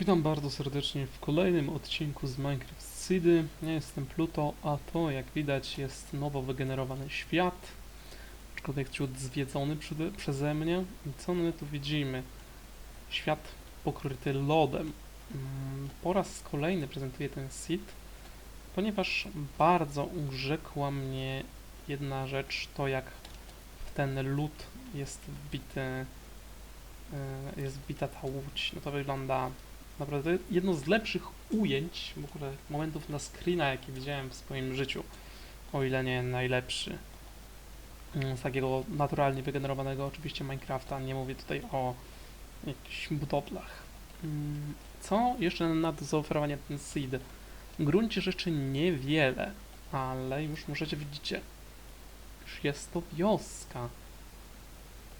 Witam bardzo serdecznie w kolejnym odcinku z Minecraft Seedy. Ja jestem Pluto, a to jak widać jest nowo wygenerowany świat, aczkolwiek ciut zwiedzony przede, przeze mnie. I co my tu widzimy? Świat pokryty lodem. Mm, Po raz kolejny prezentuję ten seed, ponieważ bardzo urzekła mnie jedna rzecz, to jak w ten lód jest wbity, e, jest wbita ta łódź. No to wygląda naprawdę jedno z lepszych ujęć, w ogóle momentów na screena, jakie widziałem w swoim życiu, o ile nie najlepszy. Mm, Z takiego naturalnie wygenerowanego oczywiście Minecrafta, nie mówię tutaj o jakichś budowlach. Mm, Co jeszcze na do zaoferowania ten seed? W gruncie rzeczy niewiele, ale już możecie widzicie, już jest to wioska.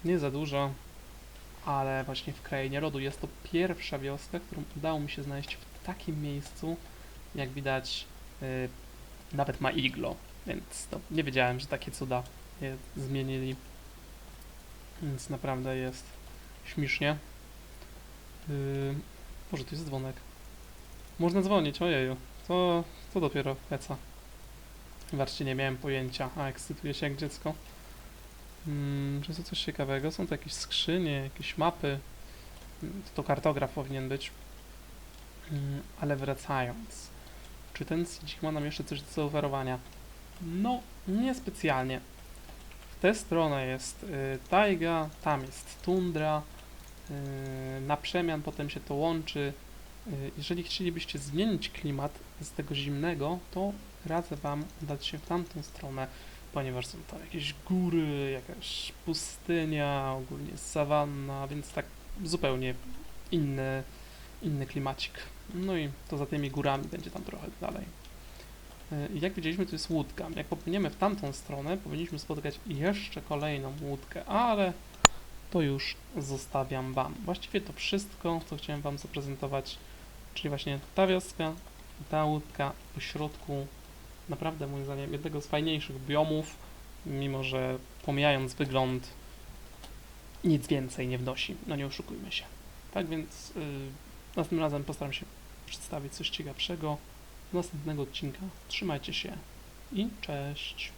Nie za dużo, ale właśnie w krainie rodu jest to pierwsza wioska, którą udało mi się znaleźć w takim miejscu, jak widać, y, nawet ma iglo, więc to nie wiedziałem, że takie cuda je zmienili, więc naprawdę jest śmiesznie. Yy, może tu jest dzwonek. Można dzwonić, ojeju, to, to dopiero heca. Zobaczcie, nie miałem pojęcia, a ekscytuję się jak dziecko. Mm, czy coś ciekawego? Są to jakieś skrzynie, jakieś mapy. Mm, To, to kartograf powinien być. Mm, ale wracając. Czy ten Siedzik ma nam jeszcze coś do zaoferowania? No, niespecjalnie. W tę stronę jest y, tajga, tam jest tundra. Y, na przemian potem się to łączy. Y, jeżeli chcielibyście zmienić klimat z tego zimnego, to radzę Wam udać się w tamtą stronę ponieważ są tam jakieś góry, jakaś pustynia, ogólnie sawanna, więc tak zupełnie inny, inny klimacik. No i to za tymi górami będzie tam trochę dalej. I jak widzieliśmy, to jest łódka. Jak popłyniemy w tamtą stronę, powinniśmy spotkać jeszcze kolejną łódkę, ale to już zostawiam Wam. Właściwie to wszystko, co chciałem Wam zaprezentować, czyli właśnie ta wioska, ta łódka po środku naprawdę moim zdaniem jednego z fajniejszych biomów, mimo że pomijając wygląd nic więcej nie wnosi, no nie oszukujmy się. Tak więc yy, następnym razem postaram się przedstawić coś ciekawszego. Do następnego odcinka trzymajcie się i cześć!